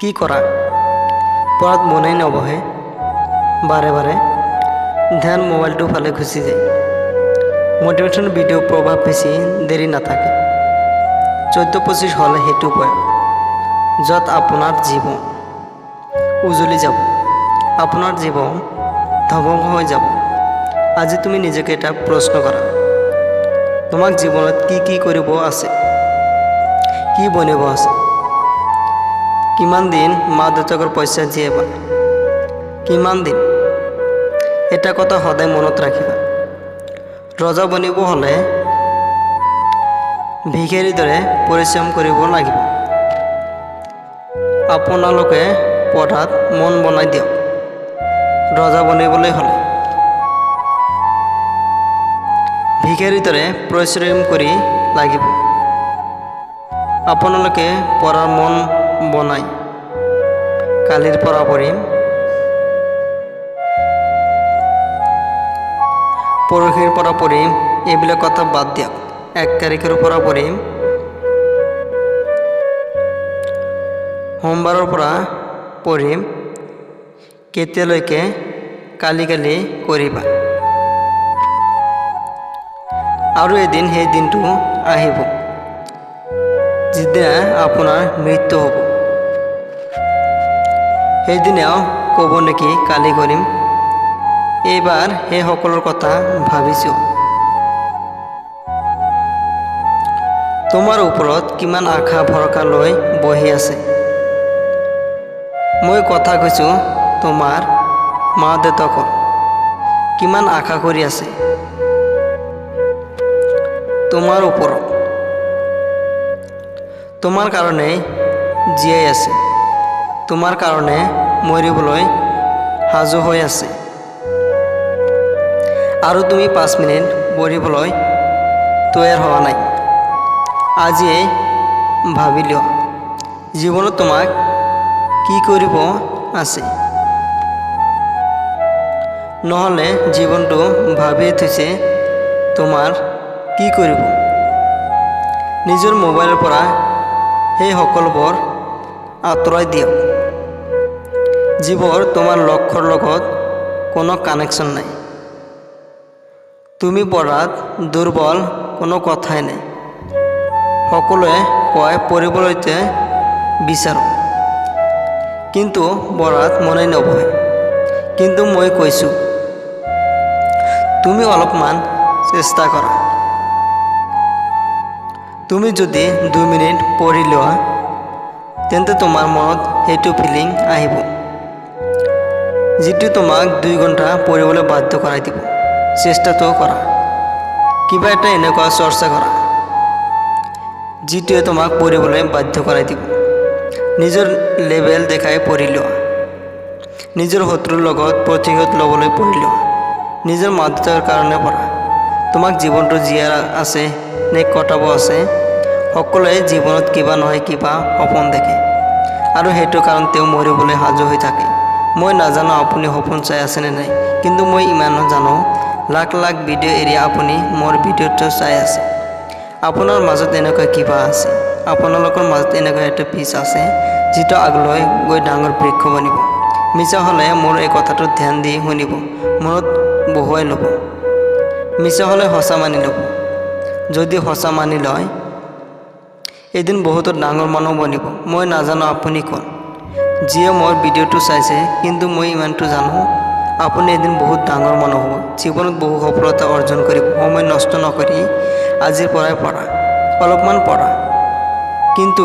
কি কৰা? পঢ়াত মনেই নবহে। বাৰে বাৰে ধ্যান মোবাইলটোৰ ফালে গুচি যায়। মটিভেশ্যন ভিডিঅ' প্ৰভাৱ বেছি দেৰি নাথাকে। চৈধ্য পঁচিছ হ'লে সেইটো বয়স, য'ত আপোনাৰ জীৱন উজলি যাব। আপোনাৰ জীৱন ধ্বংস হৈ যাব। আজি তুমি নিজকে এটা প্ৰশ্ন কৰা, তোমাক জীৱনত কি কি কৰিব আছে? কি বনিব আছে? কিমান দিন মা দেউতাকৰ পইচা জীয়াবা? কিমান দিন? এটা কথা সদায় মনত ৰাখিবা। ৰজা বনিব হ'লে ভিখাৰীৰ দৰে পৰিশ্ৰম কৰিব লাগিব। আপোনালোকে পঢ়াত মন বনাই দিয়ক। ৰজা বনিবলৈ হ'লে। ভিখাৰীৰ দৰে পৰিশ্ৰম কৰি লাগিব। আপোনালোকে পঢ়াৰ মন বনাই। পঢ়িম পৰহিৰ পৰা পঢ়িম এইবিলাক কথা বাদ দিয়ক এক তাৰিখৰ পৰা পঢ়িম সোমবাৰৰ পৰা পঢ়িম কেতিয়ালৈকে কালি কালি কৰিবা আৰু এদিন সেই দিনটো আহিব যিদিনা আপোনাৰ মৃত্যু হ'ব। সেইদিনাও ক'ব নেকি কালি কৰিম। এইবাৰ সেই সকলৰ কথা ভাবিছোঁ। তোমাৰ ওপৰত কিমান আশা ভৰসা লৈ বহি আছে। মই কথা কৈছোঁ তোমাৰ মা দেউতাকৰ কিমান আশা কৰি আছে। তোমাৰ ওপৰত। তোমাৰ কাৰণে জীয়াই আছে। তোমাৰ কাৰণে মৰিবলৈ সাজু হৈ আছে। আৰু তুমি পাঁচ মিনিট বহিবলৈ তৈয়াৰ হোৱা নাই। আজিয়ে ভাবি লোৱা, জীৱনত তোমাক কি কৰিব আছে। নহ'লে জীৱনটো ভাবিয়ে থৈছে তোমাৰ কি কৰিব। নিজৰ মোবাইলৰ পৰা সেই সকলোবোৰ আঁতৰাই দিয়ক। যিবোৰ তোমাৰ লক্ষ্যৰ লগত কোনো কানেকশ্যন নাই। তুমি পঢ়াত দুৰ্বল কোনো কথাই নাই। সকলোৱে কয় পঢ়িবলৈতে বিচাৰোঁ। কিন্তু পঢ়াত মনে নবহে কিন্তু মই কৈছোঁ, তুমি অলপমান চেষ্টা কৰা। তুমি যদি দুই মিনিট পঢ়ি লোৱা তেন্তে তোমাৰ মনত সেইটো ফিলিং আহিব, যিটো তোমাক দুই ঘণ্টা পঢ়িবলৈ বাধ্য কৰাই দিব। চেষ্টাটো কৰা। কিবা এটা এনেকুৱা চৰ্চা কৰা, যিটোৱে তোমাক পঢ়িবলৈ বাধ্য কৰাই দিব। নিজৰ লেভেল দেখাই পঢ়ি লোৱা। নিজৰ শত্ৰুৰ লগত প্ৰতিশোধ ল'বলৈ পঢ়ি লোৱা। নিজৰ মা দেউতাৰ কাৰণে পঢ়া। তোমাক জীৱনটো জীয়াই আছে নে কটাব আছে সকলোৱে জীৱনত কিবা নহয় কিবা সপোন দেখে। আৰু সেইটো কাৰণ তেওঁ মৰিবলৈ সাজু হৈ থাকে। মই নাজানো আপুনি সপোন চাই আছেনে নাই, কিন্তু মই ইমানো জানো। লাখ লাখ ভিডিঅ' এৰি আপুনি মোৰ ভিডিঅ'টো চাই আছে। আপোনাৰ মাজত এনেকুৱা কিবা আছে? আপোনালোকৰ মাজত এনেকুৱা এটা পিচ আছে, যিটো আগলৈ গৈ ডাঙৰ বৃক্ষ বনিব। মিছা হ'লে মোৰ এই কথাটোত ধ্যান দি শুনিব, মনত বহুৱাই ল'ব। মিছা হ'লে সঁচা মানি ল'ব। যদি সঁচা মানি লয় এদিন বহুতো ডাঙৰ মানুহ বনিব। মই নাজানো আপুনি কোন। যিয়ে মোৰ ভিডিঅ'টো চাইছে, কিন্তু মই ইমানটো জানো। আপুনি এদিন বহুত ডাঙৰ মানুহ হ'ব। জীৱনত বহু সফলতা অৰ্জন কৰিব। সময় নষ্ট নকৰি আজিৰ পৰাই পঢ়া। অলপমান পঢ়া। কিন্তু